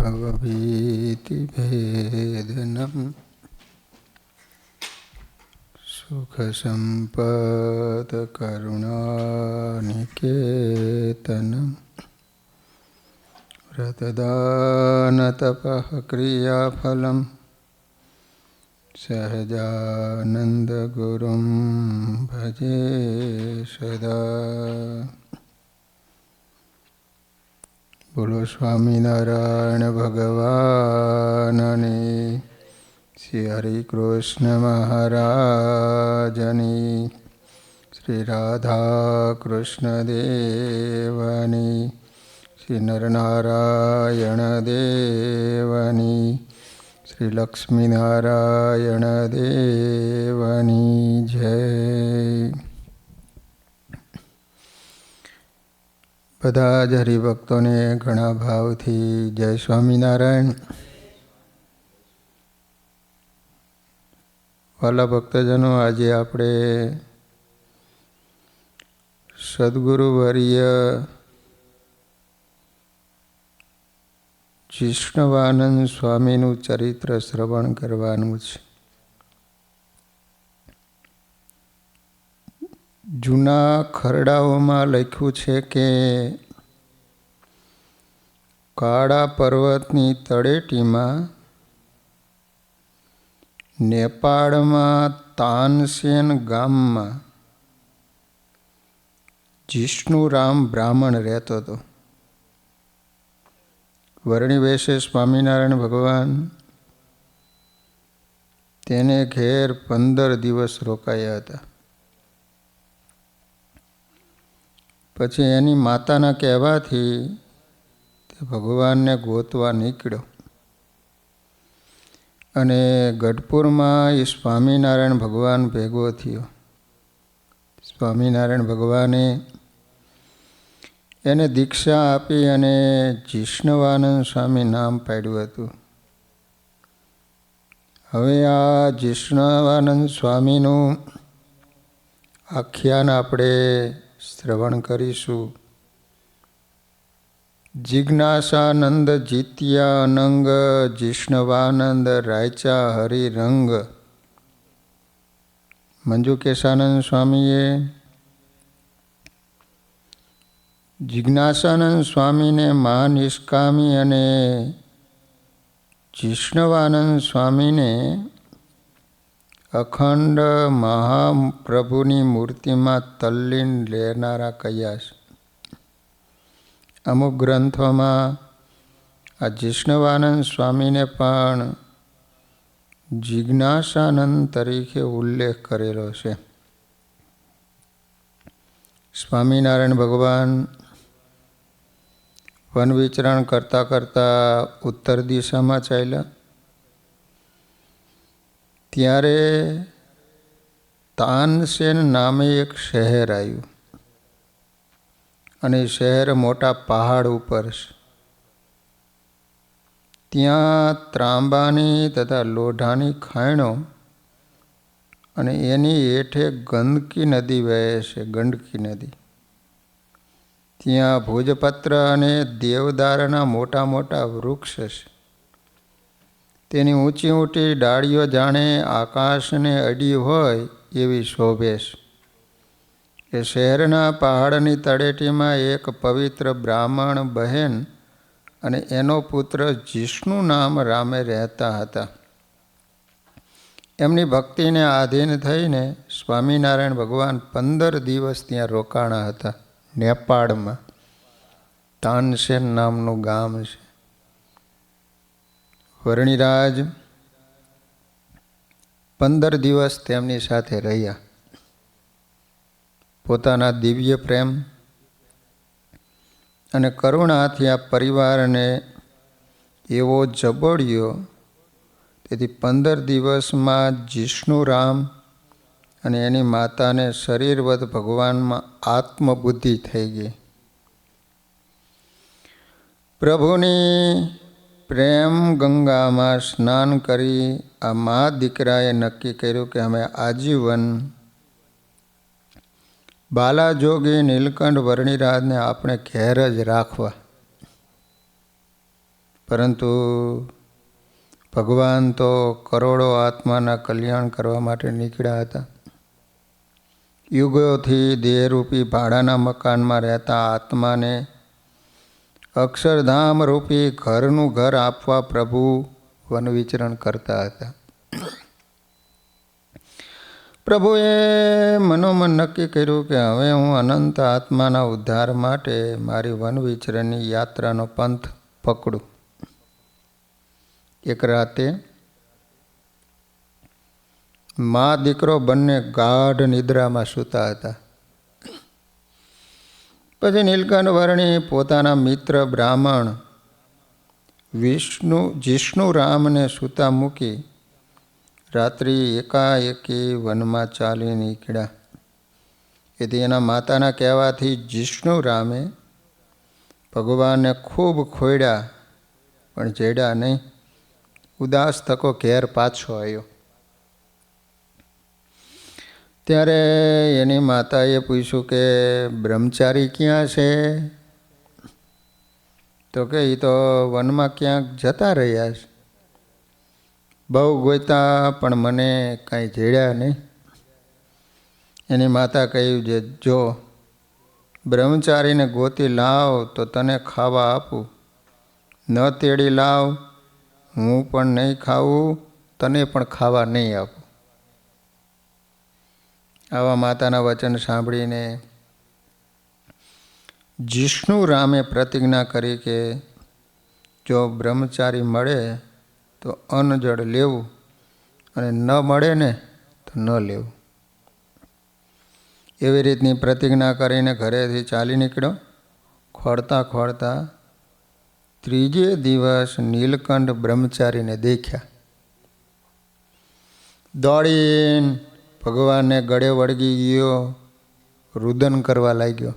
भवभीतिभेदनम् सुखसम्पदकरुणानिकेतनम् व्रतदानतपः क्रियाफलम् सहजानन्दगुरुं भजे सदा બોલો સ્વામિનારાયણ ભગવાનની. શ્રી હરિકૃષ્ણ મહારાજની. શ્રી રાધા કૃષ્ણ દેવની શ્રી નરનારાયણ દેવની. શ્રી લક્ષ્મીનારાયણ દેવની જય. બધા જ હરિભક્તોને ઘણા ભાવથી જય સ્વામિનારાયણ. વાલા ભક્તજનો, આજે આપણે સદગુરુવર્ય જિષ્ણવાનંદ સ્વામીનું ચરિત્ર શ્રવણ કરવાનું છે. જૂના ખરડાઓમાં લખ્યું છે કે કાળા પર્વતની તળેટીમાં નેપાળમાં તાનસેન ગામમાં જિષ્ણુરામ બ્રાહ્મણ રહેતો હતો. વર્ણિ વેશે સ્વામિનારાયણ ભગવાન તેને ઘેર પંદર દિવસ રોકાયા હતા. પછી એની માતાના કહેવાથી તે ભગવાનને ગોતવા નીકળ્યો. અને ગઢપુરમાં એ સ્વામિનારાયણ ભગવાન ભેગો થયો. સ્વામિનારાયણ ભગવાને એને દીક્ષા આપી અને જિષ્ણવાનંદ સ્વામી નામ પાડ્યું હતું. હવે આ જિષ્ણવાનંદ સ્વામીનું આખ્યાન આપણે શ્રવણ કરીશું. જિજ્ઞાસાનંદ જીત્યા અનંગ જિષ્ણવાનંદ રાયચા હરિરંગ. મંજુ કેશાનંદ સ્વામીએ જિજ્ઞાસાનંદ સ્વામીને મહાન નિષ્કામી અને જિષ્ણવાનંદ સ્વામીને અખંડ મહાપ્રભુની મૂર્તિમાં તલ્લીન લેનારા કયા છે અમુક ગ્રંથોમાં આ જિષ્ણવાનંદ સ્વામીને પણ જિજ્ઞાસાનંદ તરીકે ઉલ્લેખ કરેલો છે. સ્વામિનારાયણ ભગવાન વન વિચરણ કરતાં કરતાં ઉત્તર દિશામાં ચાલ્યા. ત્યારે તાનસેન નામે એક શહેર આવ્યું. અને શહેર મોટા પહાડ ઉપર છે. ત્યાં ત્રાંબાની તથા લોઢાની ખાણો અને એની હેઠે ગંદકી નદી વહે છે, ગંડકી નદી. ત્યાં ભોજપત્ર અને દેવદારના મોટા મોટા વૃક્ષ છે. તેની ઊંચી ઊંચી ડાળીઓ જાણે આકાશને અડી હોય એવી શોભે એ શહેરના પહાડની તળેટીમાં એક પવિત્ર બ્રાહ્મણ બહેન અને એનો પુત્ર જિષ્ણુ નામ રામે રહેતા હતા. એમની ભક્તિને આધીન થઈને સ્વામિનારાયણ ભગવાન પંદર દિવસ ત્યાં રોકાણા હતા નેપાળમાં. તાનસેન નામનું ગામ છે. વર્ણિરાજ પંદર દિવસ તેમની સાથે રહ્યા. પોતાના દિવ્ય પ્રેમ અને કરુણાથી આ પરિવારને એવો જબડ્યો. તેથી પંદર દિવસમાં જિષ્ણુરામ અને એની માતાને શરીરવત ભગવાનમાં આત્મબુદ્ધિ થઈ ગઈ. પ્રભુની પ્રેમ ગંગામાં સ્નાન કરી આ મા દીકરાએ નક્કી કર્યું કે અમે આજીવન બાલાજોગી નીલકંઠ વર્ણિરાજને આપણે ઘેર જ રાખવા. પરંતુ ભગવાન તો કરોડો આત્માના કલ્યાણ કરવા માટે નીકળ્યા હતા. યુગોથી દેહરૂપી ભાડાના મકાનમાં રહેતા આત્માને અક્ષરધામ રૂપી ઘરનું ઘર આપવા પ્રભુ વન વિચરણ કરતા હતા. પ્રભુએ મનોમન નક્કી કર્યું કે હવે હું અનંત આત્માના ઉદ્ધાર માટે મારી વન વિચરણની યાત્રાનો પંથ પકડું. એક રાતે મા દીકરો બંને ગાઢ નિદ્રામાં સૂતા હતા. પછી નીલકંઠ વર્ણી પોતાના મિત્ર બ્રાહ્મણ વિષ્ણુ જિષ્ણુ રામને સૂતા મૂકી રાત્રિ એકાએકી વનમાં ચાલી નીકળ્યા. એથી એના માતાના કહેવાથી જિષ્ણુ રામે ભગવાનને ખૂબ ખોડ્યા પણ જેડ્યા નહીં, ઉદાસ થકો ઘેર પાછો આવ્યો. ત્યારે એની માતાએ પૂછ્યું કે, બ્રહ્મચારી ક્યાં છે? તો કે એ તો વનમાં ક્યાંક જતા રહ્યા છે. બહુ ગોતા પણ મને કાંઈ જેડ્યા નહીં. એની માતા કહ્યું છે જો બ્રહ્મચારીને ગોતી લાવ, તો તને ખાવા આપું. ન તેડી લાવ, હું પણ નહીં ખાવું, તને પણ ખાવા નહીં આપું. આવા માતાના વચન સાંભળીને જિષ્ણુ રામે પ્રતિજ્ઞા કરી કે જો બ્રહ્મચારી મળે તો અન્ન લેવું અને ન મળે ને તો ન લેવું. એવી રીતની પ્રતિજ્ઞા કરીને ઘરેથી ચાલી નીકળ્યો. ખોળતા ખોળતા ત્રીજે દિવસ નીલકંઠ બ્રહ્મચારીને દેખ્યા. દોડીને ભગવાનને ગળે વળગી ગયો, રુદન કરવા લાગ્યો.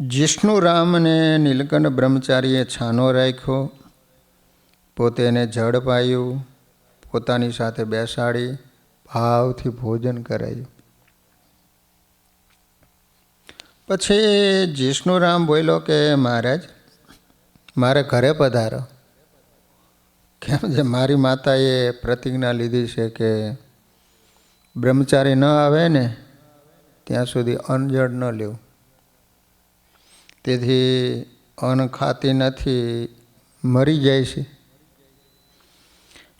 જિષ્ણુ રામને નીલકંઠ બ્રહ્મચારીએ છાનો રાખ્યો, પોતે એને જળ પાયું, પોતાની સાથે બેસાડી, ભાવથી ભોજન કરાયું. પછી જિષ્ણુરામ બોલ્યો કે, મહારાજ, મારે ઘરે પધારો. કેમ છે મારી માતાએ પ્રતિજ્ઞા લીધી છે કે બ્રહ્મચારી ન આવે ને, ત્યાં સુધી અન્નજળ ન લેવું. તેથી અન્ન ખાતી નથી, મરી જાય છે.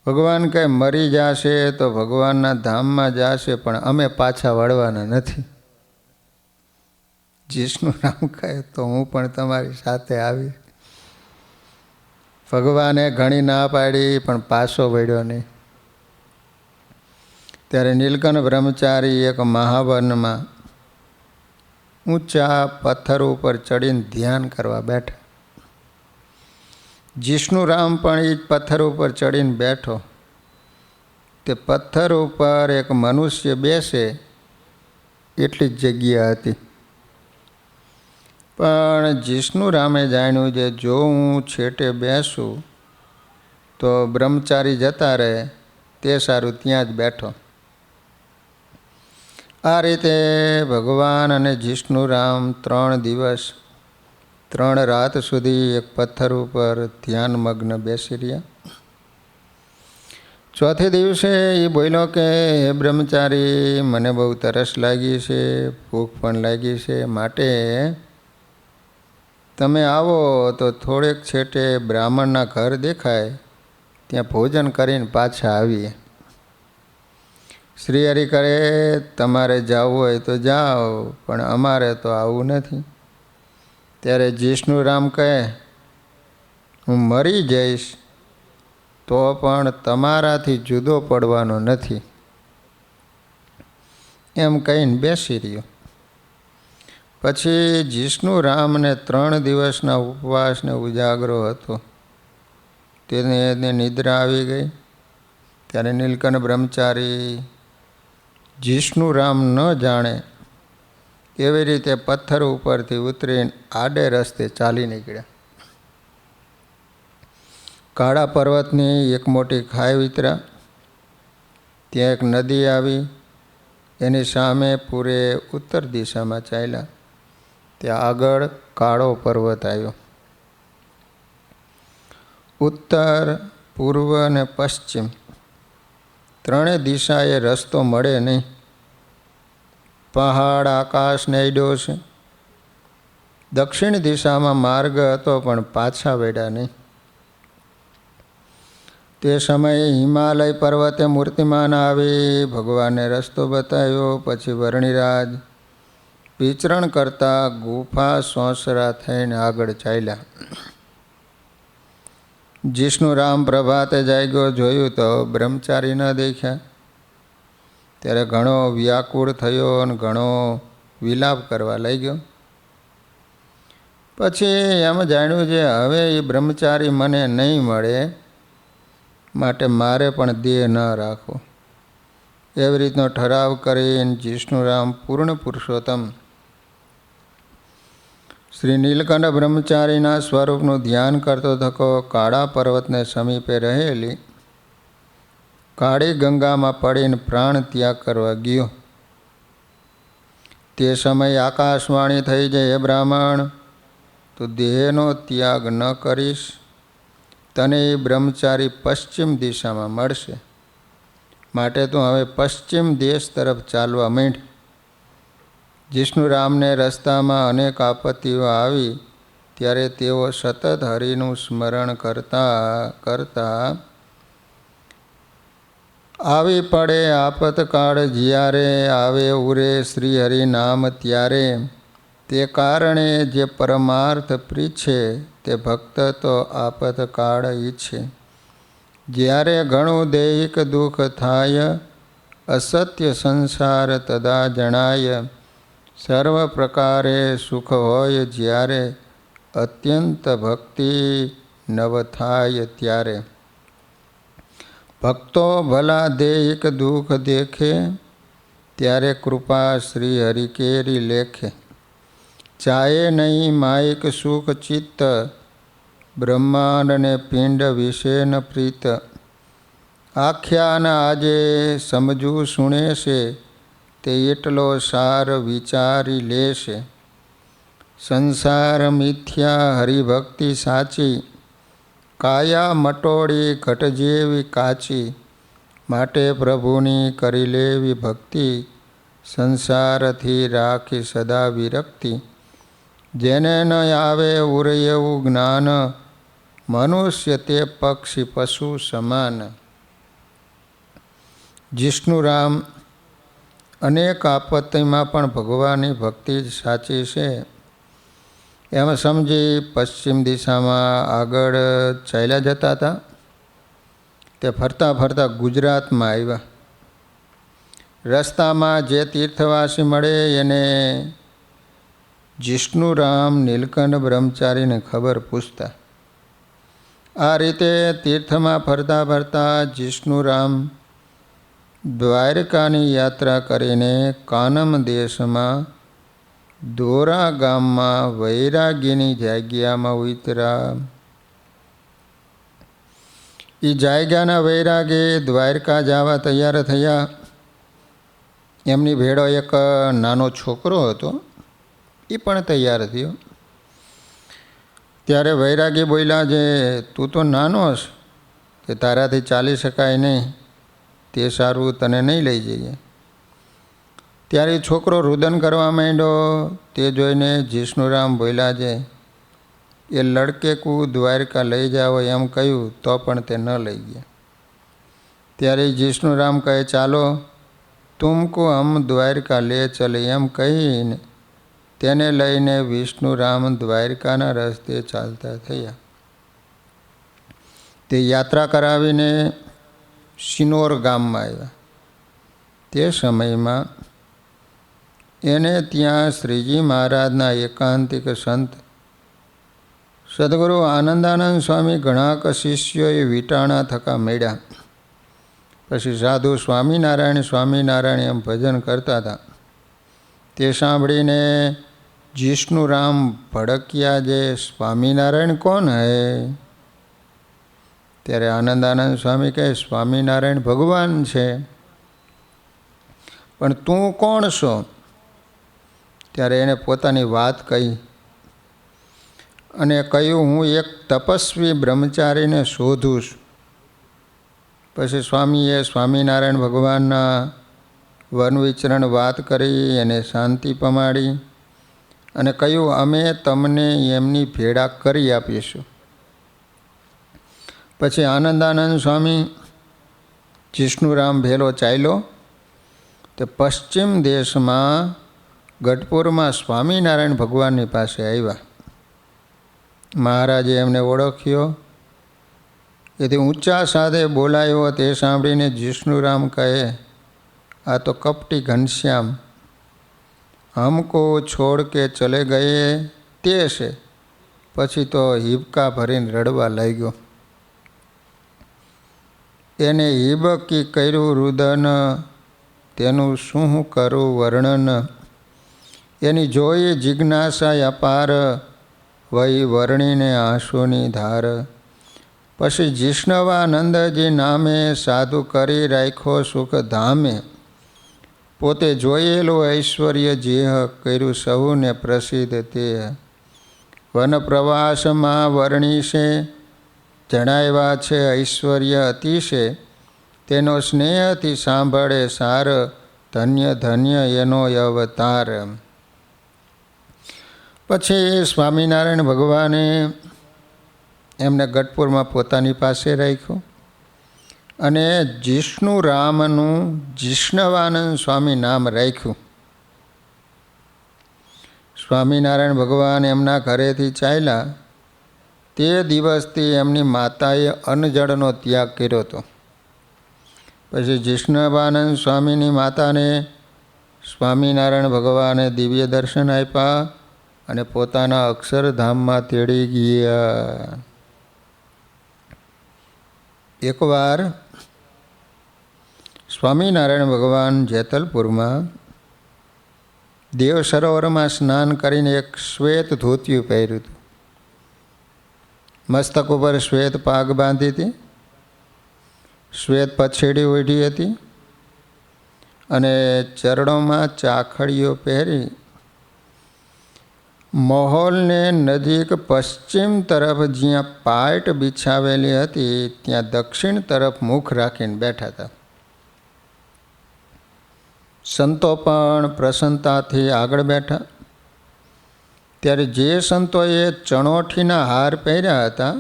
ભગવાન કહે મરી જશે તો ભગવાનના ધામમાં જશે, પણ અમે પાછા વળવાના નથી. જીષ્ણુ નામ કહે, તો હું પણ તમારી સાથે આવી ભગવાને ઘણી ના પાડી, પણ પાછો વળ્યો નહીં. ત્યારે નીલકંઠ બ્રહ્મચારી એક મહાવનમાં ઊંચા પથ્થર ઉપર ચડીને ધ્યાન કરવા બેઠા. જિષ્ણુરામ પણ એ જ પથ્થર ઉપર ચડીને બેઠો. તે પથ્થર ઉપર એક મનુષ્ય બેસે, એટલી જ જગ્યા હતી. પણ જિષ્ણુરામે જાણ્યું છે જો હું છેટે બેસું, તો બ્રહ્મચારી જતા રહે, તે સારું ત્યાં જ બેઠો. આ રીતે ભગવાન અને જિષ્ણુરામ ત્રણ દિવસ, ત્રણ રાત સુધી એક પથ્થર ઉપર ધ્યાનમગ્ન બેસી રહ્યા. ચોથે દિવસે એ બોલ્યો કે, હે બ્રહ્મચારી, મને બહુ તરસ લાગી છે, ભૂખ પણ લાગી છે, માટે તમે આવો તો થોડેક છેટે બ્રાહ્મણના ઘર દેખાય. ત્યાં ભોજન કરીને પાછા આવીએ. શ્રી હરિ કરે તમારે જવું હોય તો જાઓ, પણ અમારે તો આવું નથી. ત્યારે જિષ્ણુરામ કહે, હું મરી જઈશ, તો પણ તમારાથી જુદો પડવાનો નથી. એમ કહીને બેસી રહ્યો. પછી જિષ્ણુ રામને ત્રણ દિવસના ઉપવાસને ઉજાગરો હતો. તેને એને નિદ્રા આવી ગઈ. ત્યારે નીલકંઠ બ્રહ્મચારી જિષ્ણુ રામ ન જાણે એવી રીતે પથ્થર ઉપરથી ઉતરીને આડે રસ્તે ચાલી નીકળ્યા. કાળા પર્વતની એક મોટી ખાઈ વિતરા. ત્યાં એક નદી આવી. એની સામે પૂરે ઉત્તર દિશામાં ચાલ્યા. ત્યાં આગળ કાળો પર્વત આવ્યો. ઉત્તર, પૂર્વ અને પશ્ચિમ ત્રણેય દિશાએ રસ્તો મળે નહીં. પહાડ, આકાશ નેડ્યો છે. દક્ષિણ દિશામાં માર્ગ હતો પણ પાછા વેડ્યા નહીં. તે સમયે હિમાલય પર્વતે મૂર્તિમાન આવી, ભગવાને રસ્તો બતાવ્યો, પછી વર્ણિરાજ વિચરણ કરતા ગુફા સોસરા થઈને આગળ ચાલ્યા. જિષ્ણુ રામ પ્રભાતે જાગ્યો, જોયું તો બ્રહ્મચારી ન દેખ્યા. ત્યારે ઘણો વ્યાકુળ થયો અને ઘણો વિલાપ કરવા લાગ્યો. પછી એમ જાણ્યું છે હવે એ બ્રહ્મચારી મને નહીં મળે, માટે મારે પણ દેહ ન રાખવો. એવી રીતનો ઠરાવ કરીને જિષ્ણુરામ પૂર્ણ પુરુષોત્તમ શ્રી નીલકંઠ બ્રહ્મચારીના સ્વરૂપનું ધ્યાન કરતો થકો કાળા પર્વતને સમીપે રહેલી કાળી ગંગામાં પડીને પ્રાણ ત્યાગ કરવા ગયો. તે સમયે આકાશવાણી થઈ જાય હે બ્રાહ્મણ, તું દેહનો ત્યાગ ન કરીશ, તને એ બ્રહ્મચારી પશ્ચિમ દિશામાં મળશે. માટે તું હવે પશ્ચિમ દેશ તરફ ચાલવા માંડ. જીષ્ણુરામને રસ્તામાં અનેક આપત્તિઓ આવી, ત્યારે તેઓ સતત હરિનું સ્મરણ કરતા કરતા, આવી પડે આપતકાળ જ્યારે આવે ઉરે શ્રી હરિ નામ ત્યારે, તે કારણે જે પરમાર્થ પ્રીછે, તે ભક્ત તો આપતકાળ ઈચ્છે. જ્યારે ઘણું દૈહિક દુઃખ થાય, અસત્ય સંસાર તદા જણાય સર્વ પ્રકારે સુખ હોય જ્યારે અત્યંત ભક્તિ નવ થાય ત્યારે. ભક્તો ભલા દેહિક દુઃખ દેખે, ત્યારે કૃપા શ્રી હરિકેરી લેખે. ચાહે નહીં માયિક સુખ ચિત્ત, બ્રહ્માંડને પિંડ વિશેન પ્રીત. આખ્યાન આજે સમજવું સુણે છે તે એટલો સાર વિચારી લેશે. સંસાર મિથ્યા હરિભક્તિ સાચી, કાયા મટોળી ઘટ જેવી કાચી, માટે પ્રભુની કરી લેવી ભક્તિ, સંસારથી રાખી સદા વિરક્તિ. જેને ન આવે ઉર એવું જ્ઞાન, મનુષ્ય તે પક્ષી પશુ સમાન. જીષ્ણુરામ અનેક આપત્તિમાં પણ ભગવાનની ભક્તિ જ સાચી છે. એમ સમજી પશ્ચિમ દિશામાં આગળ ચાલ્યા જતા હતા. તે ફરતા ફરતા ગુજરાતમાં આવ્યા. રસ્તામાં જે તીર્થવાસી મળે એને જિષ્ણુરામ નીલકંઠ બ્રહ્મચારીને ખબર પૂછતા. આ રીતે તીર્થમાં ફરતા ફરતા જીષ્ણુરામ દ્વારકાની યાત્રા કરીને કાનમ દેશમાં દોરા ગામમાં વૈરાગીની જગ્યામાં ઉતરા. એ જાયગાના વૈરાગે દ્વારકા જવા તૈયાર થયા. એમની ભેળો એક નાનો છોકરો હતો. એ પણ તૈયાર થયો. ત્યારે વૈરાગી બોલ્યા, જે તું તો નાનો હશ કે તારાથી ચાલી શકાય નહીં. તે સારું તને નહીં લઈ જઈએ. ત્યારે છોકરો રુદન કરવા માંડ્યો, તે જોઈને જિષ્ણુરામ બોલ્યા જે એ લડકે કુ દ્વારકા લઈ જાઓ એમ કહ્યું, તો પણ તે ન લઈ ગયા. ત્યારે જિષ્ણુરામ કહે, ચાલો તુમકો હમ દ્વારકા લે ચલે એમ કહીને. તેને લઈને વિષ્ણુરામ દ્વારકાના રસ્તે ચાલતા થયા. તે યાત્રા કરાવીને શિનોર ગામમાં આવ્યા. તે સમયમાં એને ત્યાં શ્રીજી મહારાજના એકાંતિક સંત સદગુરુ આનંદાનંદ સ્વામી ઘણાક શિષ્યોએ વિટાણા થકા મળ્યા. પછી સાધુ સ્વામિનારાયણ સ્વામિનારાયણ એમ ભજન કરતા હતા. તે સાંભળીને જિષ્ણુરામ ભડકિયા જે, સ્વામિનારાયણ કોણ હે? ત્યારે આનંદાનંદ સ્વામી કહે, સ્વામિનારાયણ ભગવાન છે, પણ તું કોણ છો? ત્યારે એણે પોતાની વાત કહી અને કહ્યું, હું એક તપસ્વી બ્રહ્મચારીને શોધું છું. પછી સ્વામીએ સ્વામિનારાયણ ભગવાનના વન વિચરણ વાત કરી, એને શાંતિ પમાડી અને કહ્યું, અમે તમને એમની ભેળા કરી આપીશું. પછી આનંદાનંદ સ્વામી જિષ્ણુરામ ભેલો ચાલ્યો તે પશ્ચિમ દેશમાં ગઢપુરમાં સ્વામિનારાયણ ભગવાનની પાસે આવ્યા. મહારાજે એમને ઓળખ્યો. એથી ઊંચા સાથે બોલાયો તે સાંભળીને જિષ્ણુરામ કહે, આ તો કપટી ઘનશ્યામ. હમકો છોડ કે ચલે ગયે તે છે. પછી તો હિબકા ભરીને રડવા લાગ્યો. એને હિબકી કર્યું રુદન? તેનું શું કરું વર્ણન? એની જોઈ જિજ્ઞાસા અપાર, વહી વર્ણીને આંસુની ધાર. પછી જિષ્ણવાનંદજી નામે સાધુ કરી રાખ્યો સુખ ધામે પોતે જોયેલું ઐશ્વર્ય જેહ કર્યું સહુને પ્રસિદ્ધ તે. વન પ્રવાસમાં વર્ણીશે જણાવ્યા છે, ઐશ્વર્ય અતિશે તેનો સ્નેહથી સાંભળે સાર, ધન્ય ધન્ય એનો અવતાર. પછી એ સ્વામિનારાયણ ભગવાને એમને ગઢપુરમાં પોતાની પાસે રાખ્યું અને જિષ્ણુ રામનું જિષ્ણવાનંદ સ્વામી નામ રાખ્યું. સ્વામિનારાયણ ભગવાન એમના ઘરેથી ચાલ્યા તે દિવસથી એમની માતાએ અન્નજળનો ત્યાગ કર્યો હતો. પછી જિષ્ણવાનંદ સ્વામીની માતાને સ્વામિનારાયણ ભગવાને દિવ્ય દર્શન આપ્યા અને પોતાના અક્ષરધામમાં તેડી ગયા. એકવાર સ્વામિનારાયણ ભગવાન જેતલપુરમાં દેવ સરોવરમાં સ્નાન કરીને એક શ્વેત ધોતિયું પહેર્યું હતું. મસ્તક ઉપર શ્વેત પાગ બાંધી હતી. શ્વેત પછેડી ઓઢી હતી. અને ચરણોમાં ચાખડીઓ પહેરી મહોલને નજીક પશ્ચિમ તરફ જ્યાં પાટ બિછાવેલી હતી, ત્યાં દક્ષિણ તરફ મુખ રાખીને બેઠા હતા. સંતો પણ પ્રસન્નતાથી આગળ બેઠા. ત્યારે જે સંતોએ ચણોઠીના હાર પહેર્યા હતા,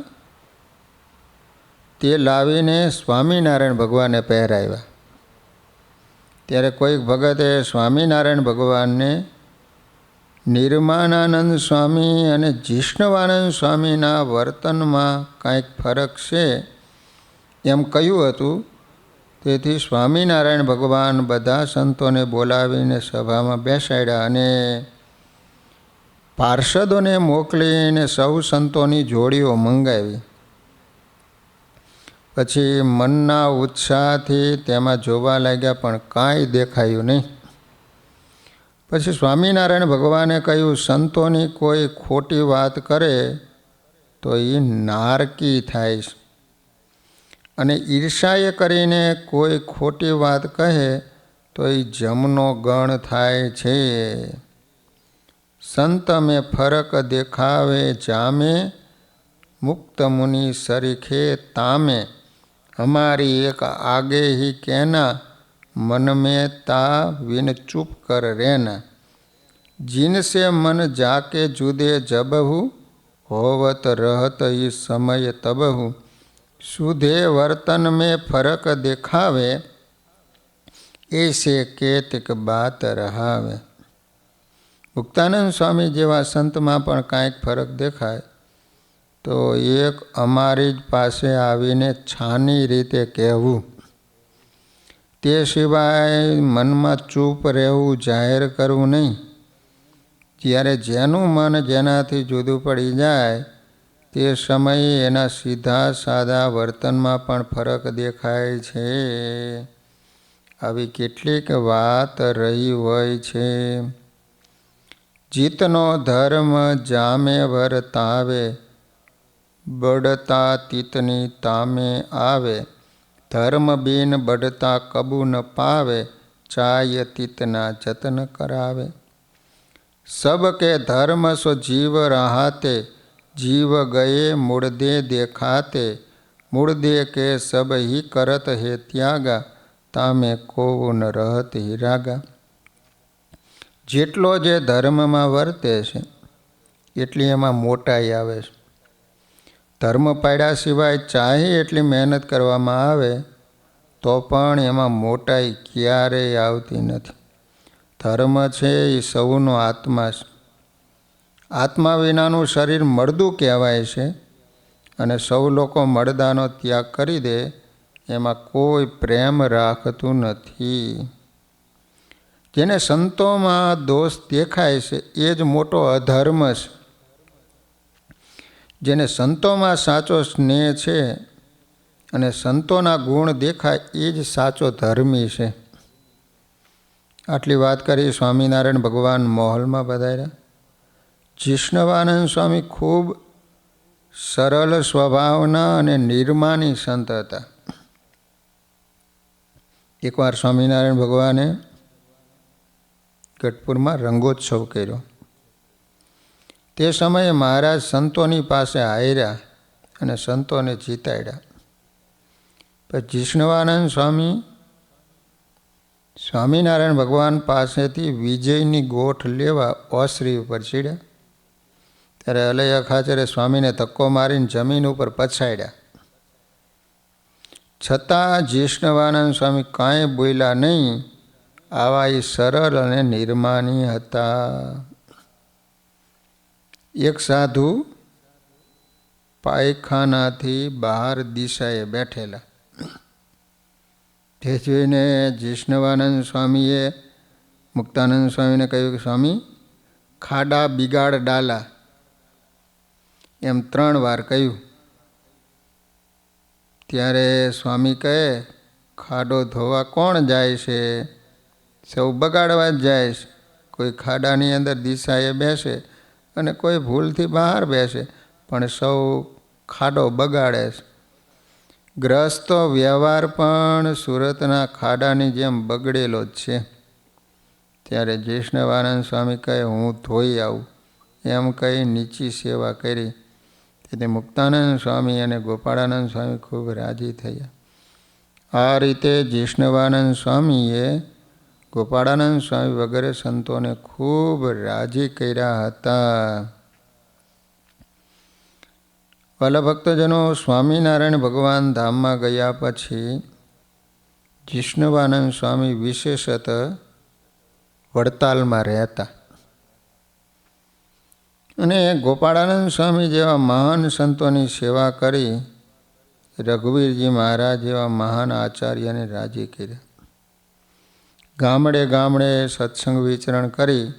તે લાવીને સ્વામિનારાયણ ભગવાનને પહેરાવ્યા. ત્યારે કોઈક ભગતે સ્વામિનારાયણ ભગવાનને નિર્માનાનંદ સ્વામી અને જિષ્ણવાનંદ સ્વામીના વર્તનમાં કાંઈક ફરક છે એમ કહ્યું હતું. તેથી સ્વામિનારાયણ ભગવાન બધા સંતોને બોલાવીને સભામાં બેસાડ્યા અને પાર્ષદોને મોકલીને સૌ સંતોની જોડીઓ મંગાવી. પછી મનના ઉત્સાહથી તેમાં જોવા લાગ્યા, પણ કાંઈ દેખાયું નહીં. પછી સ્વામિનારાયણ ભગવાને કહ્યું, સંતોની કોઈ ખોટી વાત કરે તો એ નારકી થાય અને ઈર્ષાએ કરીને કોઈ ખોટી વાત કહે તો એ જમનો ગણ થાય છે. સંત મેં ફરક દેખાવે જામે મુક્ત મુનિ સરીખે તામે हमारी एक आगे ही कहना मन में ता विन चुप कर रहना जिनसे मन जाके जुदे जबहु होवत रहत ही समय तबहु सुधे वर्तन में फरक दिखावे ऐसे કેતિક બાત રહાવે મુક્તાનંદ સ્વામી જેવા સંતમાં પણ કાંઈક ફરક દેખાય, તો એક અમારી જ પાસે આવીને છાની રીતે કહેવું. તે સિવાય મનમાં ચૂપ રહેવું જાહેર કરવું નહીં. જ્યારે જેનું મન જેનાથી જુદું પડી જાય, તે સમયે એના સીધા સાદા વર્તનમાં પણ ફરક દેખાય છે. આવી કેટલીક વાત રહી હોય છે. જીતનો ધર્મ જામે વરતાવે બળતા તીતની તામે આવે. ધર્મ બિન બઢતા કબુ ન પાવે, ચાય તીતના જતન કરાવે. સબ કે ધર્મ સો જીવ રહાતે, જીવ ગયે મૂળદે દેખાતે. મૂળદે કે સબ હી કરત હે ત્યાગા, તામે કોવું ન રહત હિરાગા જેટલો જે ધર્મમાં વર્તે છે, એટલી એમાં મોટાઈ આવે છે. ધર્મ પાડ્યા સિવાય ચાહે એટલી મહેનત કરવામાં આવે, તો પણ એમાં મોટાઈ ક્યારેય આવતી નથી. ધર્મ છે એ સૌનો આત્મા છે. આત્મા વિનાનું શરીર મળદું કહેવાય છે અને સૌ લોકો મળદાનો ત્યાગ કરી દે, એમાં કોઈ પ્રેમ રાખતું નથી. જેને સંતોમાં દોષ દેખાય છે, એ જ મોટો અધર્મ છે. જેને સંતોમાં સાચો સ્નેહ છે અને સંતોના ગુણ દેખાય, એ જ સાચો ધર્મી છે. આટલી વાત કરી સ્વામિનારાયણ ભગવાન મોહલમાં બધાર્યા જિષ્ણવાનંદ સ્વામી ખૂબ સરળ સ્વભાવના અને નિર્માની સંત હતા. એકવાર સ્વામિનારાયણ ભગવાને ગઢપુરમાં રંગોત્સવ કર્યો. તે સમયે મહારાજ સંતોની પાસે હાર્યા અને સંતોને જીતાડ્યા. પછી જિષ્ણવાનંદ સ્વામી, સ્વામિનારાયણ ભગવાન પાસેથી વિજયની ગોઠ લેવા ઓશ્રી ઉપર ચીડ્યા. ત્યારે અલૈયા ખાચરે સ્વામીને ધક્કો મારીને જમીન ઉપર પછાડ્યા. છતાં જિષ્ણવાનંદ સ્વામી કાંઈ બોલ્યા નહીં. આવા એ સરળ અને નિર્માની હતા. એક સાધુ પાયખાનાથી બહાર દિશાએ બેઠેલા. તે જોઈને જિષ્ણવાનંદ સ્વામીએ, મુક્તાનંદ સ્વામીને કહ્યું કે, સ્વામી, ખાડા બિગાડ ડાલા. એમ ત્રણ વાર કહ્યું. ત્યારે સ્વામી કહે, ખાડો ધોવા કોણ જાય છે? સૌ બગાડવા જ જાય છે કોઈ ખાડાની અંદર દિશાએ બેસે અને કોઈ ભૂલથી બહાર બેસે, પણ સૌ ખાડો બગાડે છે ગ્રસ્તો વ્યવહાર પણ સુરતના ખાડાની જેમ બગડેલો જ છે. ત્યારે જૈષ્ણવાનંદ સ્વામી કહે, હું ધોઈ આવું. એમ કહી નીચી સેવા કરી. તેથી મુક્તાનંદ સ્વામી અને ગોપાળાનંદ સ્વામી ખૂબ રાજી થયા. આ રીતે જૈષ્ણવાનંદ સ્વામીએ ગોપાળાનંદ સ્વામી વગેરે સંતોને ખૂબ રાજી કર્યા હતા. વાલા સ્વામિનારાયણ ભગવાન ધામમાં ગયા પછી જિષ્ણવાનંદ સ્વામી વિશેષત વડતાલમાં રહેતા અને ગોપાળાનંદ સ્વામી જેવા મહાન સંતોની સેવા કરી રઘુવીરજી મહારાજ જેવા મહાન આચાર્યને રાજી કર્યા. ગામડે ગામડે સત્સંગ વિચરણ કરી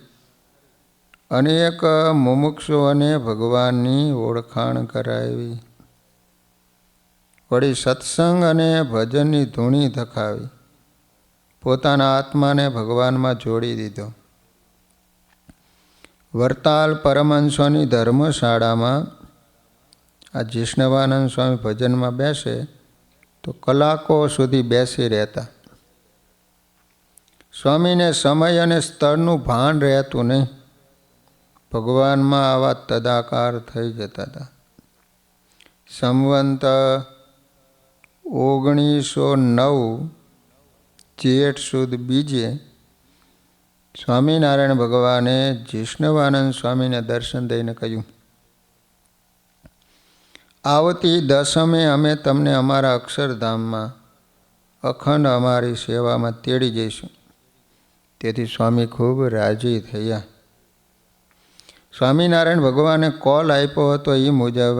અનેક મુમુક્ષુઓને ભગવાનની ઓળખાણ કરાવી. વળી સત્સંગ અને ભજનની ધૂણી ધખાવી. પોતાના આત્માને ભગવાનમાં જોડી દીધો. વરતાલ પરમહંસોની ધર્મશાળામાં આ જિષ્ણવાનંદ સ્વામી ભજનમાં બેસે તો કલાકો સુધી બેસી રહેતા. સ્વામીને સમય અને સ્થળનું ભાન રહેતું નહીં. ભગવાનમાં આવા તદાકાર થઈ જતા હતા. સંવંત ઓગણીસો નવ જેઠ સુદ બીજે સ્વામિનારાયણ ભગવાને જિષ્ણવાનંદ સ્વામીને દર્શન દઈને કહ્યું, આવતી દસમે અમે તમને અમારા અક્ષરધામમાં અખંડ અમારી સેવામાં તેડી જઈશું. તેથી સ્વામી ખૂબ રાજી થયા. સ્વામિનારાયણ ભગવાને કોલ આપ્યો હતો એ મુજબ,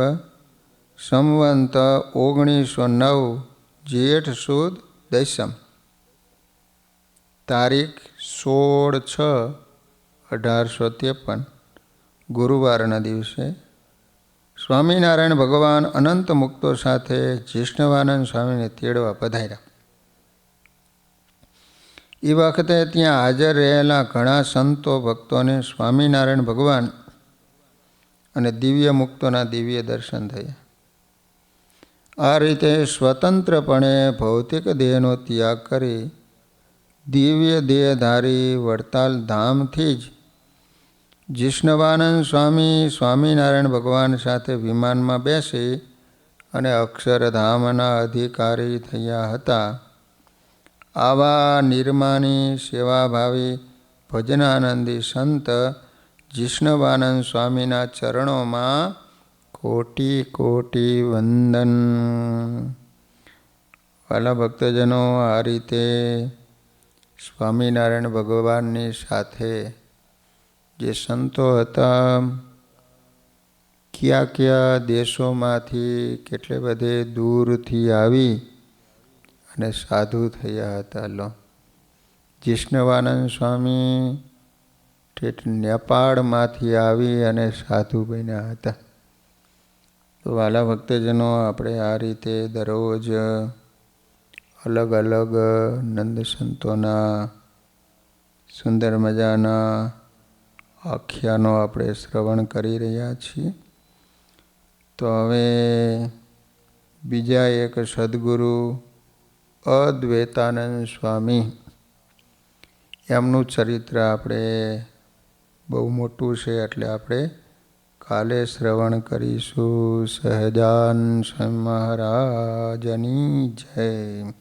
સંવંત ઓગણીસો નવ જેઠ સુદ દસમ તારીખ સોળ છ અઢારસો ત્રેપન, ગુરુવારના દિવસે સ્વામિનારાયણ ભગવાન અનંત મુક્તો સાથે જિષ્ણવાનંદ સ્વામીને તેડવા પધાર્યા. એ વખતે ત્યાં હાજર રહેલા ઘણા સંતો ભક્તોને સ્વામિનારાયણ ભગવાન અને દિવ્ય મુક્તોના દિવ્ય દર્શન થયા. આ રીતે સ્વતંત્રપણે ભૌતિક દેહનો ત્યાગ કરી દિવ્ય દેહધારી વડતાલ ધામથી જ જિષ્ણવાનંદ સ્વામી સ્વામિનારાયણ ભગવાન સાથે વિમાનમાં બેસી અને અક્ષરધામના અધિકારી થયા હતા. આવા નિર્માની સેવાભાવી, ભજનાનંદી સંત જિષ્ણવાનંદ સ્વામીના ચરણોમાં કોટી કોટી વંદન. વાલા ભક્તજનો, આ રીતે સ્વામિનારાયણ ભગવાનની સાથે જે સંતો હતા કયા કયા દેશોમાંથી કેટલે બધે દૂરથી આવી અને સાધુ થયા હતા, લો. જિષ્ણવાનંદ સ્વામી ઠેઠ નેપાળમાંથી આવી અને સાધુ બન્યા હતા. તો વાલા ભક્તજનો, આપણે આ રીતે દરરોજ અલગ અલગ નંદ સંતોના, સુંદર મજાના આખ્યાનો આપણે શ્રવણ કરી રહ્યા છીએ. તો હવે બીજા એક સદગુરુ અદ્વૈતાનંદ સ્વામી. એમનું ચરિત્ર આપણે બહુ મોટું છે એટલે આપણે કાલે શ્રવણ કરીશું. સહજાન મહારાજની જય.